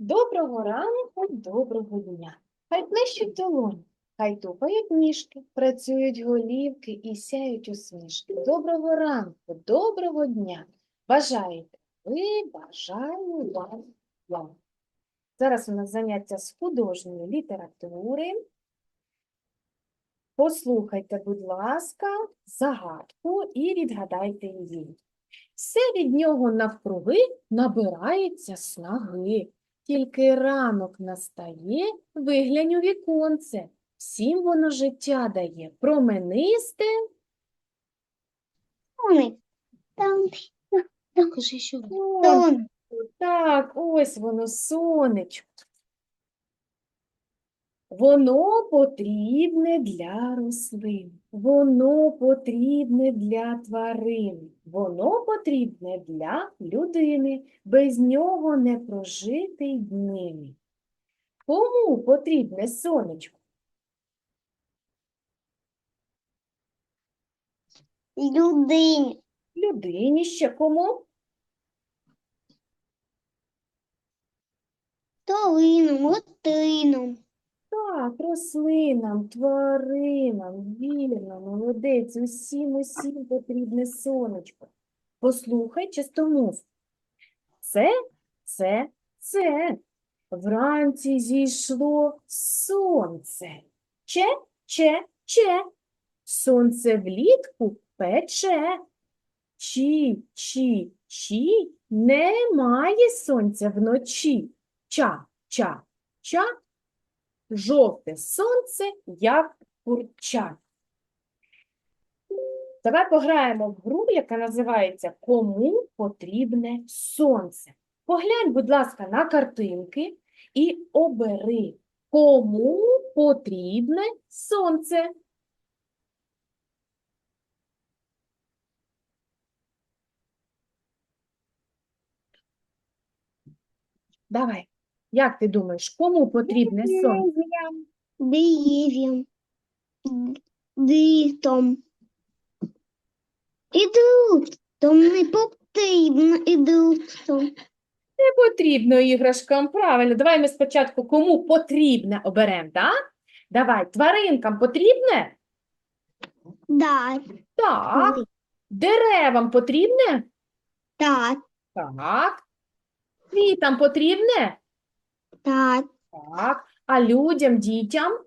Доброго ранку, доброго дня. Хай плещуть долоні, хай тупають ніжки, працюють голівки і сяють усмішки. Доброго ранку, доброго дня. Бажаєте ви, бажаю вам я. Зараз у нас заняття з художньої літератури. Послухайте, будь ласка, загадку і відгадайте її. Все від нього навкруги набирається снаги. Тільки ранок настає, виглянь у віконце. Всім воно життя дає, променисте. Кажи, що сон. Так, ось воно, сонечко. Воно потрібне для рослин, воно потрібне для тварин, воно потрібне для людини, без нього не прожити й днини. Кому потрібне сонечко? Людині. Людині ще кому? Толину, мотину. Так, рослинам, тваринам, вірно, молодець, усім, усім потрібне сонечко. Послухай чистомов. Це, це, це. Вранці зійшло сонце. Че, че, че. Сонце влітку пече. Чі, чі, чі. Немає сонця вночі. Ча, ча, ча. Жовте сонце, як курча. Давай пограємо в гру, яка називається Кому потрібне сонце. Поглянь, будь ласка, на картинки і обери, кому потрібне сонце. Давай, як ти думаєш, кому потрібне сонце? Дерев'ям. Дитом. І друзтом не потрібно і. Не потрібно іграшкам, правильно. Давай ми спочатку кому потрібне оберемо, так? Давай, тваринкам потрібне? Да. Так. Деревам потрібне? Так. Так. Квітам потрібне? Так. Так. А людям, дітям?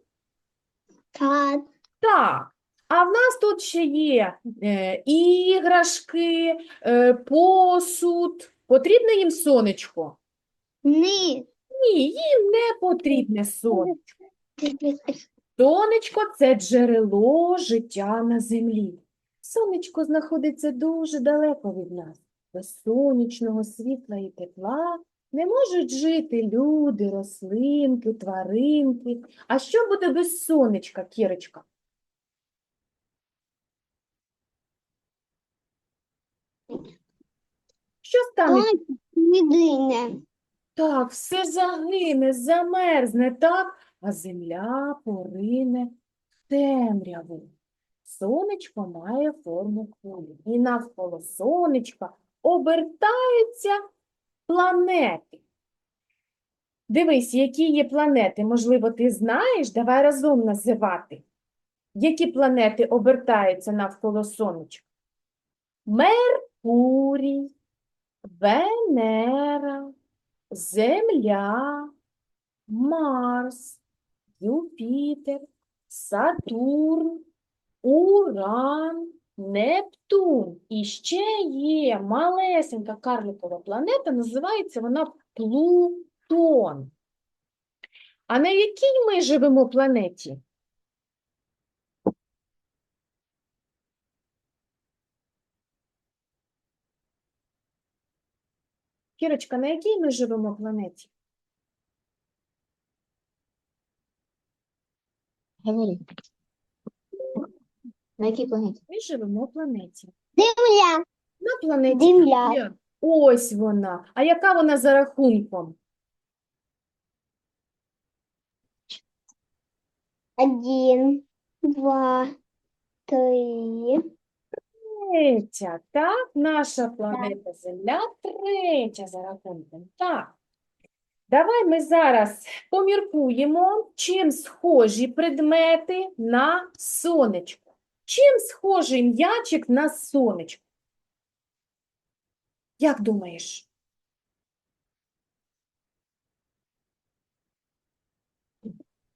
Так. Так. А в нас тут ще є е, іграшки, е, посуд. Потрібне їм сонечко? Ні. Ні, їм не потрібне сонечко. Сонечко – це джерело життя на землі. Сонечко знаходиться дуже далеко від нас. Без сонячного світла і тепла не можуть жити люди, рослинки, тваринки. А що буде без сонечка, Кірочка? Що стане? Єдине. Так, все загине, замерзне, так, а земля порине в темряву. Сонечко має форму кулі, і навколо сонечка обертаються планети. Дивись, які є планети, можливо, ти знаєш, давай разом називати. Які планети обертаються навколо сонечка? Меркурій, Венера, Земля, Марс, Юпітер, Сатурн, Уран, Нептун. І ще є малесенька карликова планета, називається вона Плутон. А на якій ми живемо планеті? Кірочка, на якій ми живемо планеті? Говори. На якій планеті? Ми живемо планеті. Земля. На планеті Земля. Земля. Ось вона. А яка вона за рахунком? Один, два, три. Третя, так? Наша планета Земля третя за рахунком. Так. Давай ми зараз поміркуємо, чим схожі предмети на сонечко. Чим схожий м'ячик на сонечко? Як думаєш?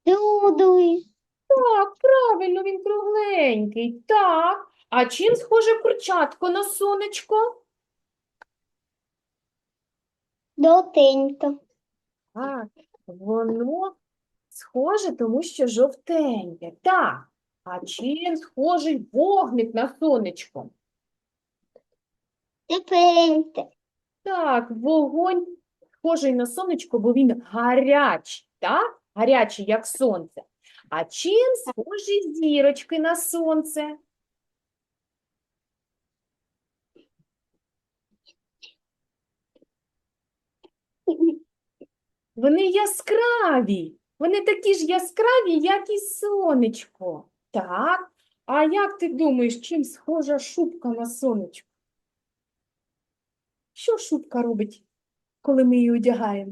Дудуй. Так, правильно, він кругленький. Так. А чим схоже курчатко на сонечко? Дотенька. Так, воно схоже, тому що жовтеньке. Так. А чим схожий вогник на сонечко? Тепленька. Так, вогонь схожий на сонечко, бо він гарячий, так? Гарячий, як сонце. А чим схожі зірочки на сонце? Вони яскраві. Вони такі ж яскраві, як і сонечко. Так. А як ти думаєш, чим схожа шубка на сонечко? Що шубка робить, коли ми її одягаємо?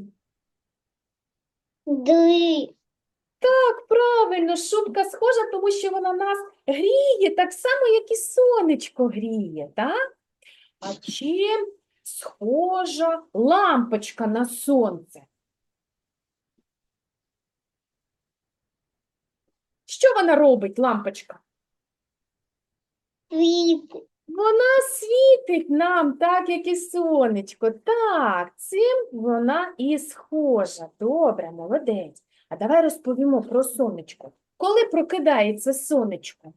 Ди. Так, правильно, шубка схожа, тому що вона нас гріє так само, як і сонечко гріє, так? А чим схожа лампочка на сонце? Що вона робить, лампочка? Світ. Вона світить нам, так, як і сонечко. Так, цим вона і схожа. Добре, молодець. А давай розповімо про сонечко. Коли прокидається сонечко?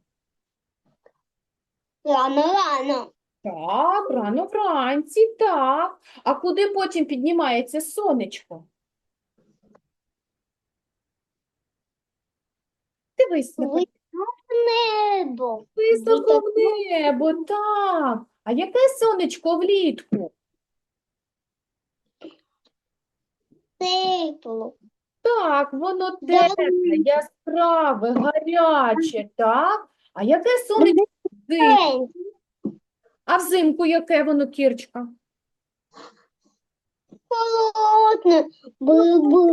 Рано, рано. Так, рано вранці, так. А куди потім піднімається сонечко? Дивись, на Високе небо. високо в небо, так. А яке сонечко влітку? Тепло. Так, воно тепле, яскраве, гаряче, так? А яке сонечко взимку? Тень. А взимку яке воно, Кірчка? Холодне. Бу-бу.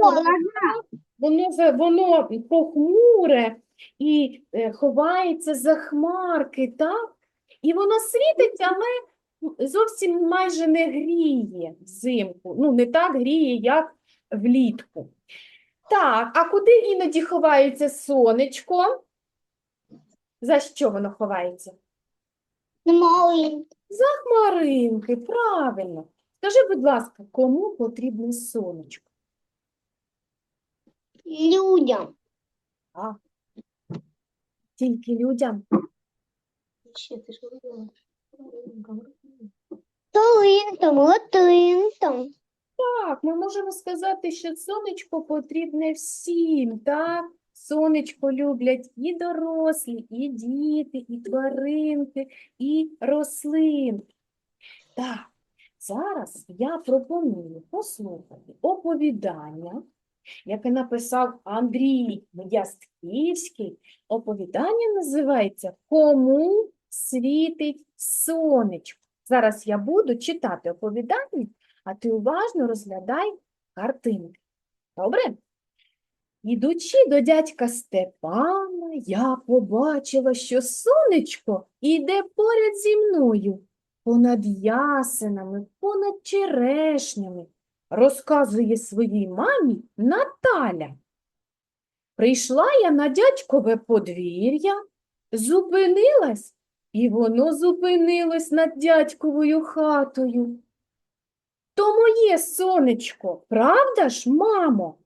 Холодно. Воно, воно похмуре і е, ховається за хмарки, так? І воно світить, але зовсім майже не гріє взимку. Ну, не так гріє, як влітку. Так, а куди іноді ховається сонечко? За що воно ховається? Малий. Хмаринки, правильно. Скажи, будь ласка, кому потрібне сонечко? Людям. А, тільки людям? Толинтом, латинтом. Так, ми можемо сказати, що сонечко потрібне всім, так? Сонечко люблять і дорослі, і діти, і тваринки, і рослинки. Так, зараз я пропоную послухати оповідання, яке написав Андрій Ястківський. Оповідання називається Кому світить сонечко. Зараз я буду читати оповідання, а ти уважно розглядай картинки. Добре? Ідучи до дядька Степана, я побачила, що сонечко іде поряд зі мною, понад ясенами, понад черешнями, розказує своїй мамі Наталя. Прийшла я на дядькове подвір'я, зупинилась, і воно зупинилось над дядьковою хатою. То моє сонечко, правда ж, мамо?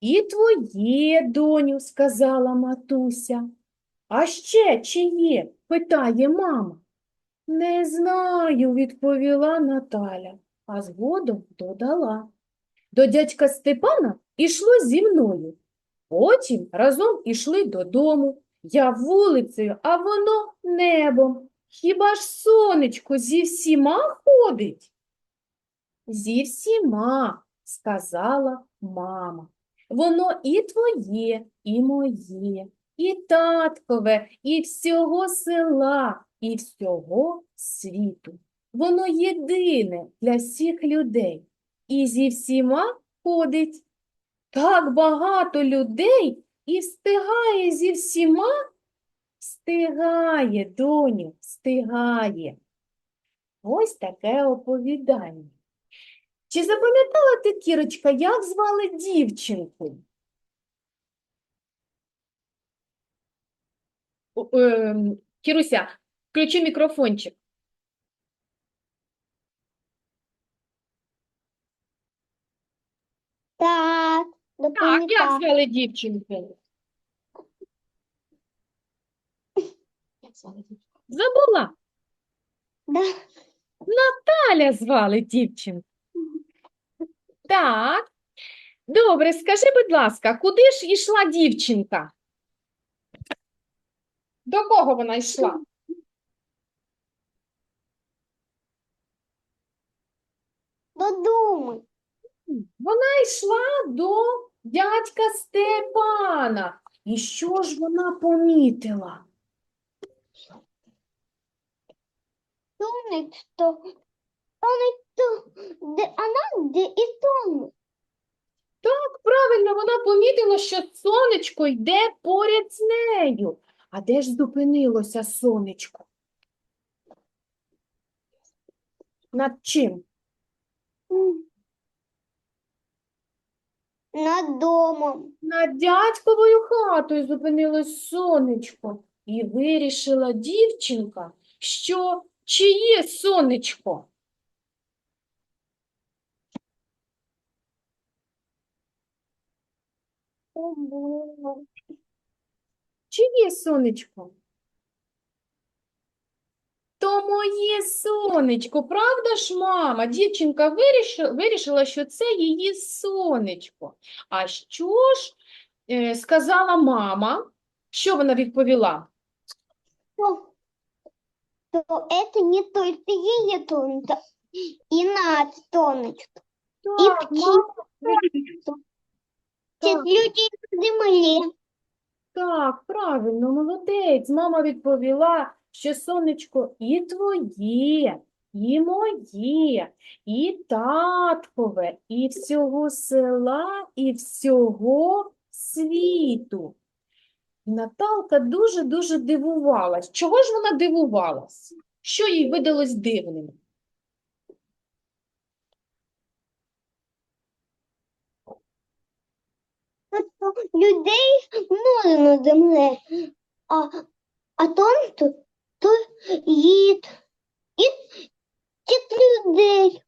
І твоє, доню, сказала матуся. А ще чиє? питає мама. Не знаю, відповіла Наталя, а згодом додала. До дядька Степана ішло зі мною. Потім разом ішли додому. Я вулицею, а воно небом. Хіба ж сонечко зі всіма ходить? Зі всіма, сказала мама. Воно і твоє, і моє, і таткове, і всього села, і всього світу. Воно єдине для всіх людей, і зі всіма ходить. Так багато людей і встигає зі всіма. Встигає, доню, встигає. Ось таке оповідання. Чи запам'ятала ти, Кірочка, як звали дівчинку? Ем, Кіруся, включи мікрофончик. Так, як звали дівчинку? Забула? Да. Таля звали дівчинку. Так. Добре, скажи, будь ласка, куди ж йшла дівчинка? До кого вона йшла? Додому. Вона йшла до дядька Степана. І що ж вона помітила? Сонечко, сонечко, де вона, де і сонечко. Так, правильно, вона помітила, що сонечко йде поряд з нею. А де ж зупинилося сонечко? Над чим? Над домом. Над дядьковою хатою зупинилось сонечко. І вирішила дівчинка, що чиє сонечко? Чиє сонечко? То моє сонечко, правда ж, мама? Дівчинка вирішила, вирішила, що це її сонечко. А що ж е, сказала мама? Що вона відповіла? То, то это не только ее солнце, и над солнечко. И Так, мама, так, людей на земле. так, правильно, молодець. Мама відповіла, що сонечко і твоє, і моє, і таткове, і всього села, і всього світу. Наталка дуже-дуже дивувалась. Чого ж вона дивувалась? Що їй видалось дивним? Людей много на земле, а, а солнце то їд. І тих людей.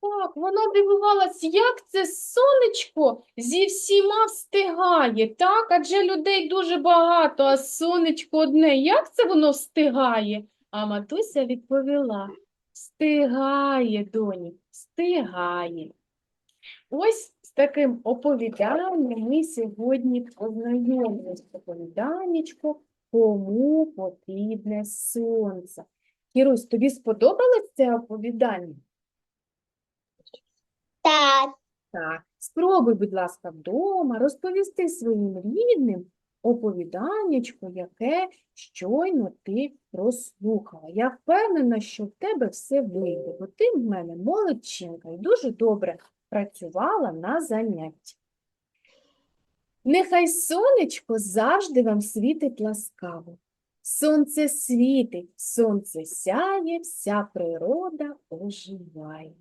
Так, вона дивувалась, як це сонечко зі всіма встигає, так? Адже людей дуже багато, а сонечко одне. Як це воно встигає? А матуся відповіла: встигає, доні, встигає. Ось з таким оповіданням ми сьогодні познайомилися. Оповіданнячко, кому потрібне сонце. Кірусь, тобі сподобалось це оповідання? Так, Так, спробуй, будь ласка, вдома розповісти своїм рідним оповіданнячко, яке щойно ти прослухала. Я впевнена, що в тебе все вийде, бо ти в мене молодчинка і дуже добре працювала на занятті. Нехай сонечко завжди вам світить ласкаво. Сонце світить, сонце сяє, вся природа оживає.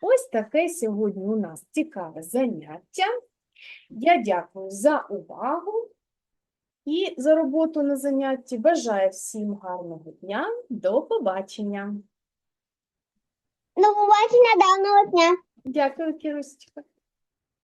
Ось таке сьогодні у нас цікаве заняття. Я дякую за увагу і за роботу на занятті. Бажаю всім гарного дня. До побачення. до побачення даного дня. Дякую, Кірусечка.